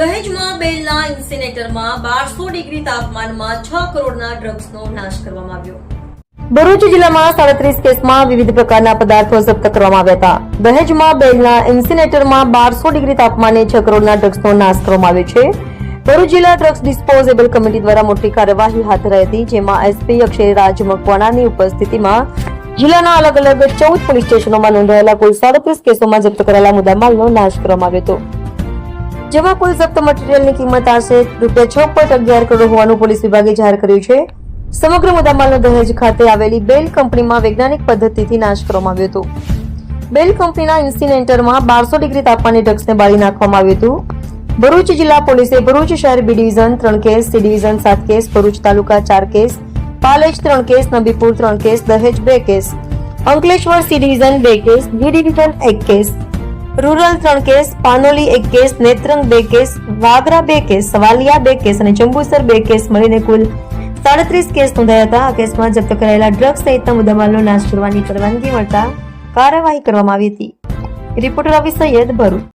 દહેજમાં બેલના ઇન્સિનેટરમાં બારસો ડિગ્રી તાપમાનમાં છ કરોડના ડ્રગ્સનો નાશ કરવામાં આવ્યો. ભરૂચ જિલ્લામાં સાડત્રીસ કેસમાં વિવિધ પ્રકારના પદાર્થો જપ્ત કરવામાં આવ્યા હતા. દહેજમાં બેલના ઇન્સિનેટરમાં બારસો ડિગ્રી તાપમાને છ કરોડના ડ્રગ્સનો નાશ કરવામાં આવ્યો છે. ભરૂચ જિલ્લા ડ્રગ્સ ડિસ્પોઝેબલ કમિટી દ્વારા મોટી કાર્યવાહી હાથ ધરાઈ હતી, જેમાં એસપી અક્ષયરાજ મકવાણાની ઉપસ્થિતિમાં જિલ્લાના અલગ અલગ ચૌદ પોલીસ સ્ટેશનોમાં નોંધાયેલા કુલ સાડત્રીસ કેસોમાં જપ્ત કરેલા મુદ્દામાલનો નાશ કરવામાં આવ્યો હતો. જેમાં કુલ જપ્ત મટીરીયલની કિંમત આશરે રૂપિયા છ પોઈન્ટ અગિયાર કરોડ હોવાનું પોલીસ વિભાગે જાહેર કર્યું છે. સમગ્ર મુદ્દામાલનો દહેજ ખાતે આવેલી બેલ કંપનીમાં વૈજ્ઞાનિક પદ્ધતિથી નાશ કરવામાં આવ્યો હતો. બેલ કંપનીના ઇન્સિનેટરમાં બારસો ડિગ્રી તાપમાને ડ્રગ્સને બાળી નાખવામાં આવ્યું હતું. ભરૂચ જિલ્લા પોલીસે ભરૂચ શહેર બી ડિવિઝન ત્રણ કેસ, સી ડિવિઝન સાત કેસ, ભરૂચ તાલુકા ચાર કેસ, પાલેજ ત્રણ કેસ, નબીપુર ત્રણ કેસ, દહેજ બે કેસ, અંકલેશ્વર સી ડિવિઝન બે કેસ, બી ડિવિઝન એક કેસ રૂરલ ત્રણ કેસ, પાનોલી એક કેસ, નેત્રંગ બે કેસ, વાગરા બે કેસ, સવાલિયા બે કેસ અને જંબુસર બે કેસ મળીને કુલ સાડત્રીસ કેસ નોંધાયા હતા. આ કેસમાં જપ્ત કરાયેલા ડ્રગ્સ સહિતના મુદ્દામાલનો નાશ કરવાની પરવાનગી મળતા કાર્યવાહી કરવામાં આવી હતી. રિપોર્ટર રવિ સૈયદ ભરૂચ.